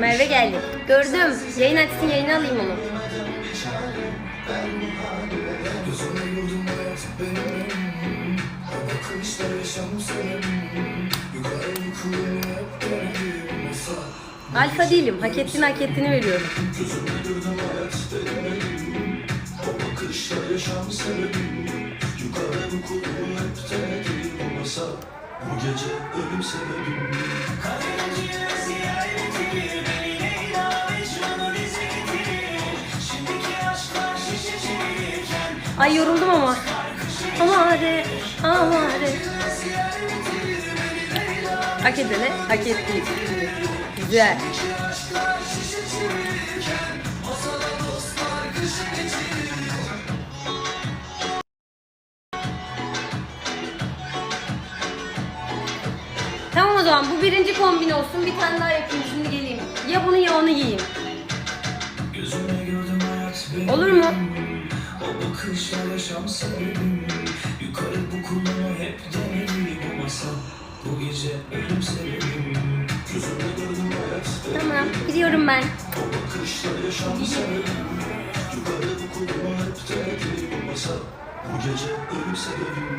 Merve geldi. Gördüm. Yayın açsın yayını alayım onu. Alfa değilim. Hak ettiğini hak ettiğini veriyorum. Bu gece ölüm sebebim Ay yoruldum ama. Amare, amare. Hak edene hak ettiği. Güzel. Tamam o zaman bu birinci kombin olsun. Bir tane daha yapayım şimdi geleyim. Ya bunu ya onu benim Olur mu? Bakışlar yaşam sebebim Yukarı bu kulağıma hep denedi bu masal. Bu gece ölüm sebebim. Gözümle gördüm hayat Tamam gidiyorum ben. O bakışlar yaşam sebebim Yukarı bu kulağıma hep denedi bu masal. Bu gece ölüm sebebim